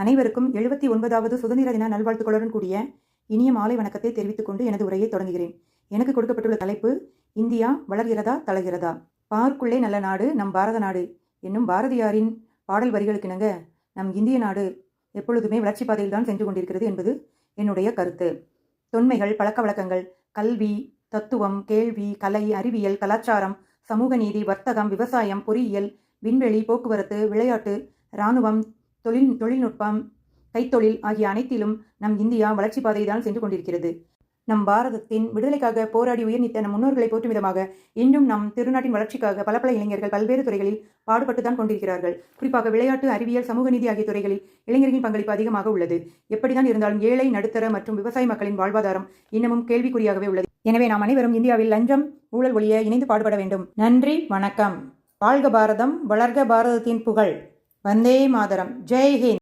அனைவருக்கும் எழுபத்தி ஒன்பதாவது சுதந்திர தின நல்வாழ்த்துக்களுடன் கூடிய இனிய மாலை வணக்கத்தை தெரிவித்துக் கொண்டு எனது உரையை தொடங்குகிறேன். எனக்கு கொடுக்கப்பட்டுள்ள தலைப்பு இந்தியா வளர்கிறதா தளர்கிறதா? பார்க்குள்ளே நல்ல நாடு நம் பாரத நாடு என்னும் பாரதியாரின் பாடல் வரிகளுக்கிணங்க நம் இந்திய நாடு எப்பொழுதுமே வளர்ச்சி பாதையில் தான் சென்று கொண்டிருக்கிறது என்பது என்னுடைய கருத்து. தொன்மைகள் பழக்க வழக்கங்கள் கல்வி தத்துவம் கேள்வி கலை அறிவியல் கலாச்சாரம் சமூக நீதி வர்த்தகம் விவசாயம் பொறியியல் விண்வெளி போக்குவரத்து விளையாட்டு இராணுவம் தொழில் தொழில்நுட்பம் கைத்தொழில் ஆகிய அனைத்திலும் நம் இந்தியா வளர்ச்சி பாதைதான் சென்று கொண்டிருக்கிறது. நம் பாரதத்தின் விடுதலைக்காக போராடி உயர்நித்த நம் முன்னோர்களை போற்றும் விதமாக இன்றும் நம் திருநாட்டின் வளர்ச்சிக்காக பல பல இளைஞர்கள் பல்வேறு துறைகளில் பாடுபட்டு தான் கொண்டிருக்கிறார்கள். குறிப்பாக விளையாட்டு அறிவியல் சமூக நீதி ஆகிய துறைகளில் இளைஞர்களின் பங்களிப்பு அதிகமாக உள்ளது. எப்படிதான் இருந்தாலும் ஏழை நடுத்தர மற்றும் விவசாய மக்களின் வாழ்வாதாரம் இன்னமும் கேள்விக்குறியாகவே உள்ளது. எனவே நாம் அனைவரும் இந்தியாவில் லஞ்சம் ஊழல் ஒழிய இணைந்து பாடுபட வேண்டும். நன்றி வணக்கம். வாழ்க பாரதம் வளர்க பாரதத்தின் புகழ். வந்தே மாதரம். ஜெய் ஹிந்த்.